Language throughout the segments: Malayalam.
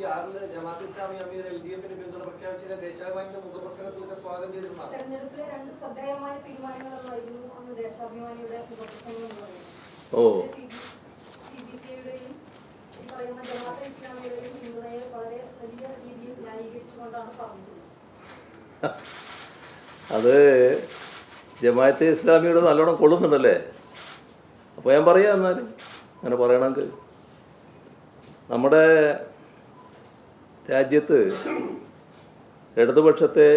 തൊണ്ണൂറ്റി ആറിൽ ജമാഅത്ത് ഇസ്ലാമി അമീർ എൽ ഡി എഫിന് പിന്തുണ പ്രഖ്യാപിച്ചതിനെ ദേശാഭിമാനിയുടെ മുഖപ്രസംഗത്തിലൊക്കെ സ്വാഗതം ചെയ്തിരുന്നതാണ് തെരഞ്ഞെടുപ്പിലെ രണ്ട് ശ്രദ്ധേയമായ തീരുമാനങ്ങളായിരുന്നു അന്ന് ദേശാഭിമാനിയുടെ മുഖപ്രസംഗം ഓ. സി ബി സിയുടെയും ഈ പറയുന്ന ജമാഅത്തെ ഇസ്ലാമിയുടെയും പിന്തുണയെ വളരെ വലിയ രീതിയിൽ ന്യായീകരിച്ചുകൊണ്ടാണ് പറഞ്ഞത് അത് ജമാഅത്തെ ഇസ്ലാമിയുടെ നല്ലോണം കൊള്ളുന്നുണ്ടല്ലേ? അപ്പോൾ ഞാൻ പറയാം എന്നാൽ അങ്ങനെ പറയണമെങ്കിൽ നമ്മുടെ രാജ്യത്ത് ഇടതുപക്ഷത്തെ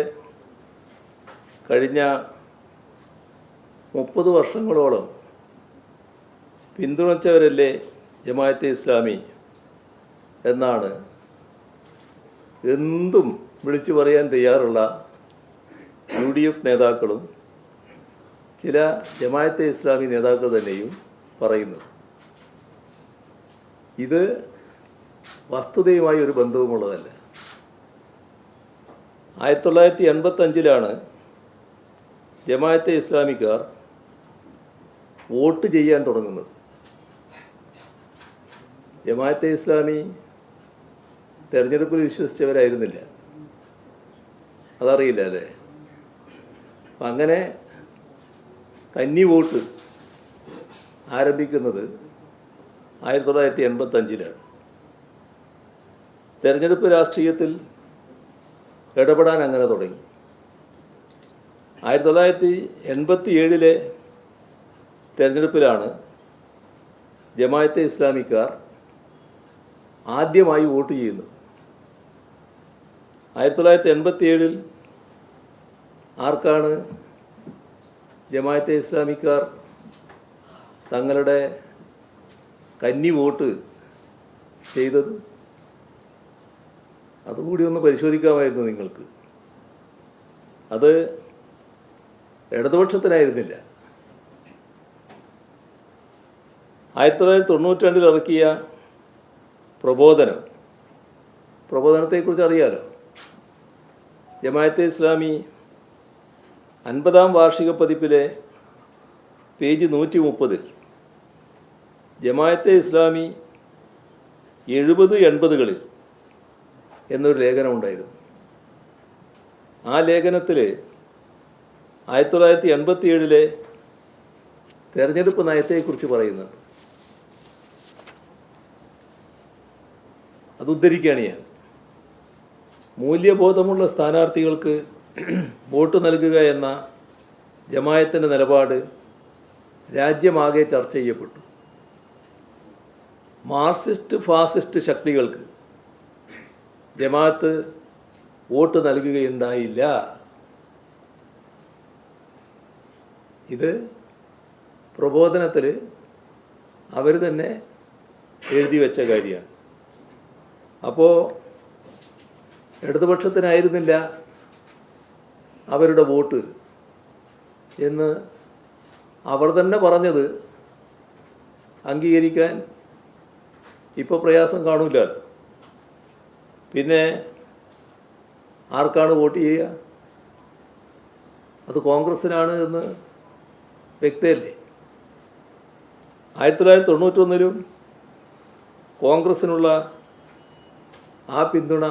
കഴിഞ്ഞ മുപ്പത് വർഷങ്ങളോളം പിന്തുണച്ചവരല്ലേ ജമാഅത്തെ ഇസ്ലാമി എന്നാണ് എന്തും വിളിച്ചു പറയാൻ തയ്യാറുള്ള യു ഡി എഫ് നേതാക്കളും ചില ജമാഅത്തെ ഇസ്ലാമി നേതാക്കൾ തന്നെയും പറയുന്നത്. ഇത് വസ്തുതയുമായി ഒരു ബന്ധവുമുള്ളതല്ല. ആയിരത്തി തൊള്ളായിരത്തി എൺപത്തഞ്ചിലാണ് ജമാഅത്തെ ഇസ്ലാമിക്കാർ വോട്ട് ചെയ്യാൻ തുടങ്ങുന്നത്. ജമാഅത്തെ ഇസ്ലാമി തെരഞ്ഞെടുപ്പിൽ വിശ്വസിച്ചവരായിരുന്നില്ല. അതറിയില്ല അല്ലേ? അപ്പം അങ്ങനെ കന്നി വോട്ട് ആരംഭിക്കുന്നത് ആയിരത്തി തൊള്ളായിരത്തി എൺപത്തഞ്ചിലാണ് തെരഞ്ഞെടുപ്പ് രാഷ്ട്രീയത്തിൽ ഇടപെടാൻ അങ്ങനെ തുടങ്ങി. ആയിരത്തി തൊള്ളായിരത്തി എൺപത്തി ഏഴിലെ തെരഞ്ഞെടുപ്പിലാണ് ജമായത്തെ ഇസ്ലാമിക്കാർ ആദ്യമായി വോട്ട് ചെയ്യുന്നത്. ആയിരത്തി തൊള്ളായിരത്തി എൺപത്തി ഏഴിൽ ആർക്കാണ് ജമായത്തെ ഇസ്ലാമിക്കാർ തങ്ങളുടെ കന്നി വോട്ട് ചെയ്തത്? അതുകൂടി ഒന്ന് പരിശോധിക്കാമായിരുന്നു നിങ്ങൾക്ക്. അത് ഇടതുപക്ഷത്തിനായിരുന്നില്ല. ആയിരത്തി തൊള്ളായിരത്തി തൊണ്ണൂറ്റി രണ്ടിൽ ഇറക്കിയ പ്രബോധനം. പ്രബോധനത്തെക്കുറിച്ച് അറിയാലോ? ജമാഅത്തെ ഇസ്ലാമി അൻപതാം വാർഷിക പതിപ്പിലെ പേജ് നൂറ്റി മുപ്പതിൽ ജമാഅത്തെ ഇസ്ലാമി എഴുപത് എൺപതുകളിൽ എന്നൊരു ലേഖനമുണ്ടായിരുന്നു ആ ലേഖനത്തിൽ ആയിരത്തി തൊള്ളായിരത്തി എൺപത്തി ഏഴിലെ തെരഞ്ഞെടുപ്പ് നയത്തെക്കുറിച്ച് പറയുന്നുണ്ട്. അത് ഉദ്ധരിക്കുകയാണ് ഞാൻ. മൂല്യബോധമുള്ള സ്ഥാനാർത്ഥികൾക്ക് വോട്ട് നൽകുക എന്ന ജമായത്തിന്റെ നിലപാട് രാജ്യമാകെ ചർച്ച ചെയ്യപ്പെട്ടു. മാർക്സിസ്റ്റ് ഫാസിസ്റ്റ് ശക്തികൾക്ക് ജമാഅത്ത് വോട്ട് നൽകുകയുണ്ടായില്ല. ഇത് പ്രബോധനത്തിൽ അവർ തന്നെ എഴുതി വെച്ച കാര്യമാണ്. അപ്പോൾ ഇടതുപക്ഷത്തിനായിരുന്നില്ല അവരുടെ വോട്ട് എന്ന് അവർ തന്നെ പറഞ്ഞത് അംഗീകരിക്കാൻ ഇപ്പോൾ പ്രയാസം കാണൂല. പിന്നെ ആർക്കാണ് വോട്ട് ചെയ്യുക? അത് കോൺഗ്രസ്സിനാണ് എന്ന് വ്യക്തമല്ലേ ആയിരത്തി തൊള്ളായിരത്തി തൊണ്ണൂറ്റൊന്നിലും കോൺഗ്രസ്സിനുള്ള ആ പിന്തുണ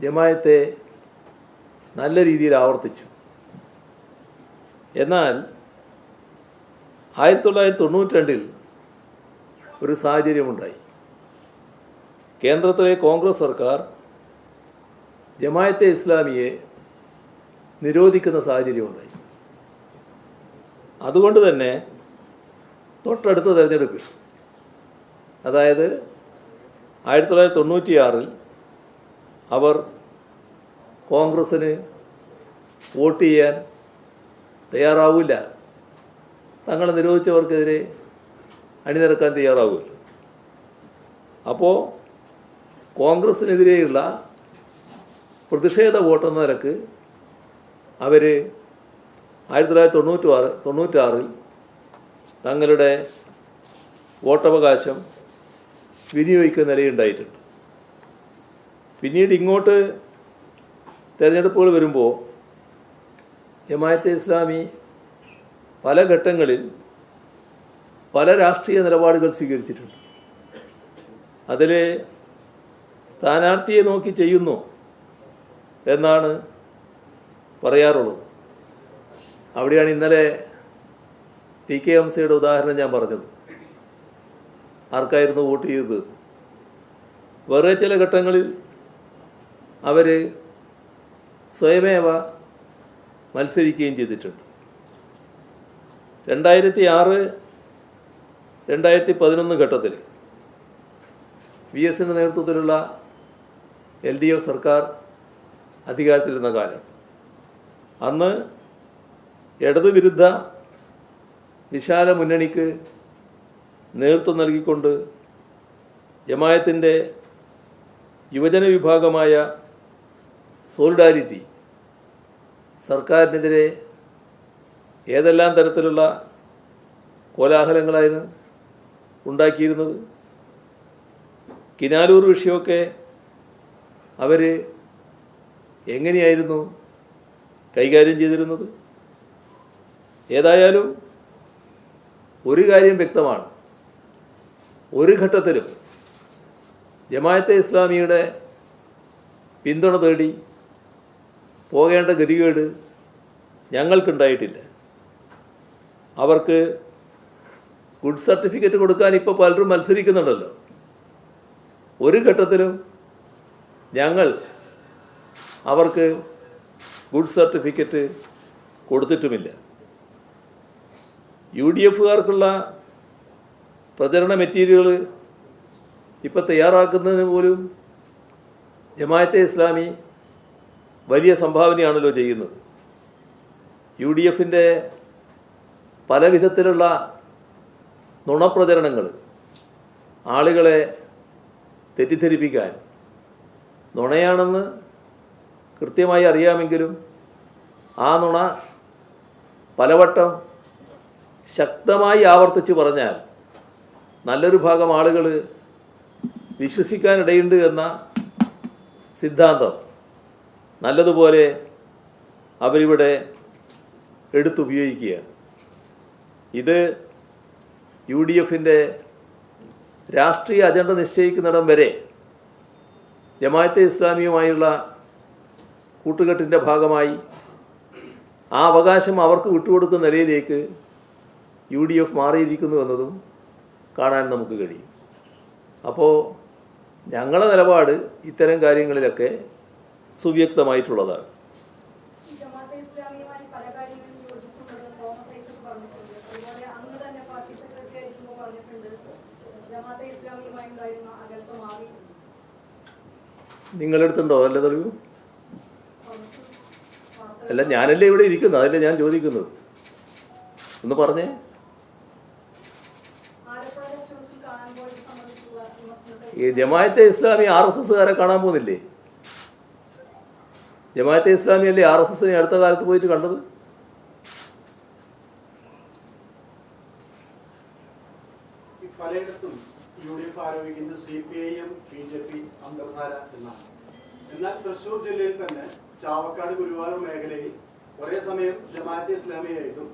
ജമായത്തെ നല്ല രീതിയിൽ ആവർത്തിച്ചു. എന്നാൽ ആയിരത്തി തൊള്ളായിരത്തി തൊണ്ണൂറ്റി രണ്ടിൽ ഒരു സാഹചര്യമുണ്ടായി. കേന്ദ്രത്തിലെ കോൺഗ്രസ് സർക്കാർ ജമായത്തെ ഇസ്ലാമിയെ നിരോധിക്കുന്ന സാഹചര്യമുണ്ടായി. അതുകൊണ്ട് തന്നെ തൊട്ടടുത്ത തെരഞ്ഞെടുപ്പിൽ അതായത് ആയിരത്തി തൊള്ളായിരത്തി തൊണ്ണൂറ്റിയാറിൽ അവർ കോൺഗ്രസ്സിന് വോട്ട് ചെയ്യാൻ തയ്യാറാവില്ല. തങ്ങളെ നിരോധിച്ചവർക്കെതിരെ അണിനിരക്കാൻ തയ്യാറാവില്ല. അപ്പോൾ കോൺഗ്രസ്സിനെതിരെയുള്ള പ്രതിഷേധ വോട്ടെന്ന നിലയ്ക്ക് അവർ ആയിരത്തി തൊള്ളായിരത്തി തൊണ്ണൂറ്റി ആറ് തൊണ്ണൂറ്റാറിൽ തങ്ങളുടെ വോട്ടവകാശം വിനിയോഗിക്കുന്ന നിലയുണ്ടായിട്ടുണ്ട്. പിന്നീട് ഇങ്ങോട്ട് തിരഞ്ഞെടുപ്പുകൾ വരുമ്പോൾ ജമായത്തെ ഇസ്ലാമി പല ഘട്ടങ്ങളിൽ പല രാഷ്ട്രീയ നിലപാടുകൾ സ്വീകരിച്ചിട്ടുണ്ട്. അതിൽ സ്ഥാനാർത്ഥിയെ നോക്കി ചെയ്യുന്നു എന്നാണ് പറയാറുള്ളത്. അവിടെയാണ് ഇന്നലെ ടി കെ എംസിയുടെ ഉദാഹരണം ഞാൻ പറഞ്ഞത്. ആർക്കായിരുന്നു വോട്ട് ചെയ്തത്? വേറെ ചില ഘട്ടങ്ങളിൽ അവർ സ്വയമേവ മത്സരിക്കുകയും ചെയ്തിട്ടുണ്ട്. രണ്ടായിരത്തി ആറ് രണ്ടായിരത്തി പതിനൊന്ന് ഘട്ടത്തിൽ വി എസിന്റെ നേതൃത്വത്തിലുള്ള എൽ ഡി എഫ് സർക്കാർ അധികാരത്തിലിരുന്ന കാലം. അന്ന് ഇടതുവിരുദ്ധ വിശാല മുന്നണിക്ക് നേതൃത്വം നൽകിക്കൊണ്ട് ജമായത്തിന്റെ യുവജന വിഭാഗമായ സോളിഡാരിറ്റി സർക്കാരിനെതിരെ ഏതെല്ലാം തരത്തിലുള്ള കോലാഹലങ്ങളായിരുന്നു ഉണ്ടാക്കിയിരുന്നത് കിനാലൂർ വിഷയമൊക്കെ അവർ എങ്ങനെയായിരുന്നു കൈകാര്യം ചെയ്തിരുന്നത്? ഏതായാലും ഒരു കാര്യം വ്യക്തമാണ്. ഒരു ഘട്ടത്തിലും ജമായത്തെ ഇസ്ലാമിയുടെ പിന്തുണ തേടി പോകേണ്ട ഗതികേട് ഞങ്ങൾക്കുണ്ടായിട്ടില്ല. അവർക്ക് ഗുഡ് സർട്ടിഫിക്കറ്റ് കൊടുക്കാൻ ഇപ്പോൾ പലരും മത്സരിക്കുന്നുണ്ടല്ലോ. ഒരു ഘട്ടത്തിലും ഞങ്ങൾ അവർക്ക് ഗുഡ് സർട്ടിഫിക്കറ്റ് കൊടുത്തിട്ടുമില്ല. യു ഡി എഫുകാർക്കുള്ള പ്രചരണ മെറ്റീരിയൽ ഇപ്പം തയ്യാറാക്കുന്നതിന് പോലും ജമായത്തെ ഇസ്ലാമി വലിയ സംഭാവനയാണല്ലോ ചെയ്യുന്നത്. യു ഡി എഫിന്റെ പല വിധത്തിലുള്ള നുണപ്രചരണങ്ങൾ ആളുകളെ തെറ്റിദ്ധരിപ്പിക്കാൻ നുണയാണെന്ന് കൃത്യമായി അറിയാമെങ്കിലും ആ നുണ പലവട്ടം ശക്തമായി ആവർത്തിച്ച് പറഞ്ഞാൽ നല്ലൊരു ഭാഗം ആളുകൾ വിശ്വസിക്കാനിടയുണ്ട് എന്ന സിദ്ധാന്തം നല്ലതുപോലെ അവരിവിടെ എടുത്തുപയോഗിക്കുകയാണ്. ഇത് യു ഡി എഫിന്റെ രാഷ്ട്രീയ അജണ്ട നിശ്ചയിക്കുന്നിടം വരെ ജമാഅത്തെ ഇസ്ലാമിയുമായുള്ള കൂട്ടുകെട്ടിന്റെ ഭാഗമായി ആ അവകാശം അവർക്ക് വിട്ടുകൊടുക്കുന്ന നിലയിലേക്ക് യു ഡി എഫ് മാറിയിരിക്കുന്നു എന്നതും കാണാൻ നമുക്ക് കഴിയും. അപ്പോൾ ഞങ്ങളുടെ നിലപാട് ഇത്തരം കാര്യങ്ങളിലൊക്കെ സുവ്യക്തമായിട്ടുള്ളതാണ്. ജമാഅത്തെ ഇസ്ലാമിയുമായി മാറി നിങ്ങളെടുത്തുണ്ടോ? അല്ല തെളിവ്? അല്ല ഞാനല്ലേ ഇവിടെ ഇരിക്കുന്നത്. അതല്ലേ ഞാൻ ചോദിക്കുന്നത്. ഒന്ന് പറഞ്ഞേ. ഈ ജമാഅത്തെ ഇസ്ലാമി ആർ എസ് എസ്സുകാരെ കാണാൻ പോകുന്നില്ലേ? ജമാഅത്തെ ഇസ്ലാമി അല്ലേ ആർ എസ് എസിനെ അടുത്ത കാലത്ത് പോയിട്ട് കണ്ടത് ഈ പലയിടത്തും യു ഡി എഫ് ആരോപിക്കുന്നത് C P I M B J P അന്തർധാര എന്നാണ് എന്നാൽ തൃശൂർ ജില്ലയിൽ തന്നെ ചാവക്കാട് ഗുരുവായൂർ മേഖലയിൽ ഒരേ സമയം ജമാഅത്തെ ഇസ്ലാമിയായിട്ടും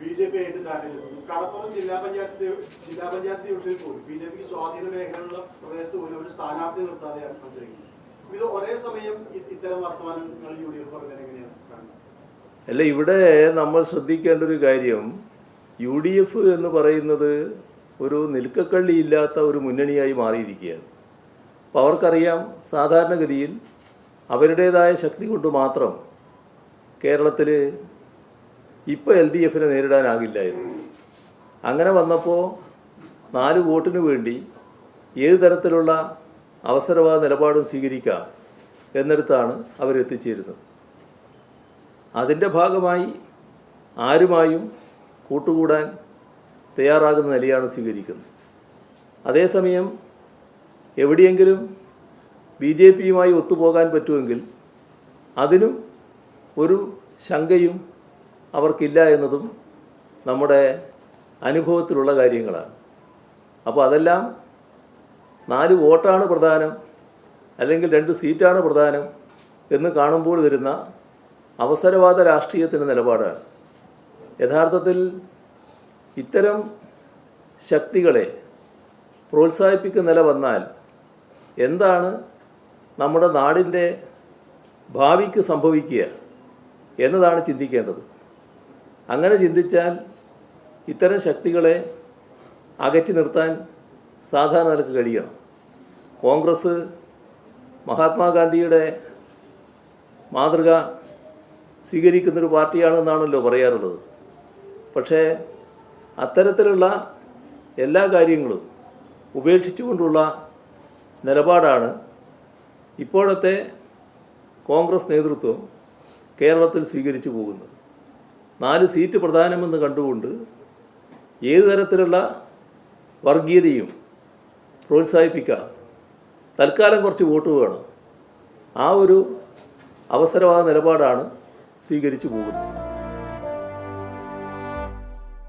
ബി ജെ പി ആയിട്ടും ധാരണയിലെത്തുന്നു കടപ്പുറം ജില്ലാ പഞ്ചായത്ത് ജില്ലാ പഞ്ചായത്ത് യൂണിറ്റിൽ പോലും ബി ജെ പിക്ക് സ്വാധീന മേഖലയുള്ള പ്രദേശത്ത് പോലും ഒരു സ്ഥാനാർത്ഥി നിർത്താതെയാണ് മത്സരിക്കുന്നത് ഇത് ഒരേ സമയം ഇത്തരം വർത്തമാനങ്ങൾ യു ഡി എഫ് പറഞ്ഞാൽ എങ്ങനെയാണ് അല്ല ഇവിടെ നമ്മൾ ശ്രദ്ധിക്കേണ്ട ഒരു കാര്യം യു ഡി എഫ് എന്ന് പറയുന്നത് ഒരു നിൽക്കക്കള്ളി ഇല്ലാത്ത ഒരു മുന്നണിയായി മാറിയിരിക്കുകയാണ്. അപ്പോൾ അവർക്കറിയാം സാധാരണഗതിയിൽ അവരുടേതായ ശക്തി കൊണ്ട് മാത്രം കേരളത്തിൽ ഇപ്പോൾ എൽ ഡി എഫിനെ എന്ന് അങ്ങനെ വന്നപ്പോൾ നാല് വോട്ടിന് വേണ്ടി ഏത് തരത്തിലുള്ള അവസരവാദ നിലപാടും സ്വീകരിക്കാം എന്നിടത്താണ് അവരെത്തിച്ചേരുന്നത്. അതിന്റെ ഭാഗമായി ആരുമായും കൂട്ടുകൂടാൻ തയ്യാറാകുന്ന നിലയാണ് സ്വീകരിക്കുന്നത്. അതേസമയം എവിടെയെങ്കിലും ബി ജെ പിയുമായി ഒത്തുപോകാൻ പറ്റുമെങ്കിൽ അതിനും ഒരു ശങ്കയും അവർക്കില്ല എന്നതും നമ്മുടെ അനുഭവത്തിലുള്ള കാര്യങ്ങളാണ്. അപ്പോൾ അതെല്ലാം നാല് വോട്ടാണ് പ്രധാനം അല്ലെങ്കിൽ രണ്ട് സീറ്റാണ് പ്രധാനം എന്ന് കാണുമ്പോൾ വരുന്ന അവസരവാദ രാഷ്ട്രീയത്തിന്റെ നിലപാടാണ്. യഥാർത്ഥത്തിൽ ഇത്തരം ശക്തികളെ പ്രോത്സാഹിപ്പിക്കുന്ന നില വന്നാൽ എന്താണ് നമ്മുടെ നാടിന്റെ ഭാവിക്ക് സംഭവിക്കുക എന്നതാണ് ചിന്തിക്കേണ്ടത്. അങ്ങനെ ചിന്തിച്ചാൽ ഇത്തരം ശക്തികളെ അകറ്റി നിർത്താൻ സാധാരണ നിലയ്ക്ക് കഴിയണം. കോൺഗ്രസ് മഹാത്മാഗാന്ധിയുടെ മാതൃക സ്വീകരിക്കുന്നൊരു പാർട്ടിയാണെന്നാണല്ലോ പറയാറുള്ളത്. പക്ഷേ അത്തരത്തിലുള്ള എല്ലാ കാര്യങ്ങളും ഉപേക്ഷിച്ചുകൊണ്ടുള്ള നിലപാടാണ്. ഇപ്പോഴത്തെ കോൺഗ്രസ് നേതൃത്വം കേരളത്തിൽ സ്വീകരിച്ചു പോകുന്നത്. നാല് സീറ്റ് പ്രധാനമെന്ന് കണ്ടുകൊണ്ട് ഏത് തരത്തിലുള്ള വർഗീയതയും പ്രോത്സാഹിപ്പിക്കാം. തൽക്കാലം കുറച്ച് വോട്ട് വേണം. ആ ഒരു അവസരവാദ നിലപാടാണ് സ്വീകരിച്ചു പോകുന്നത്.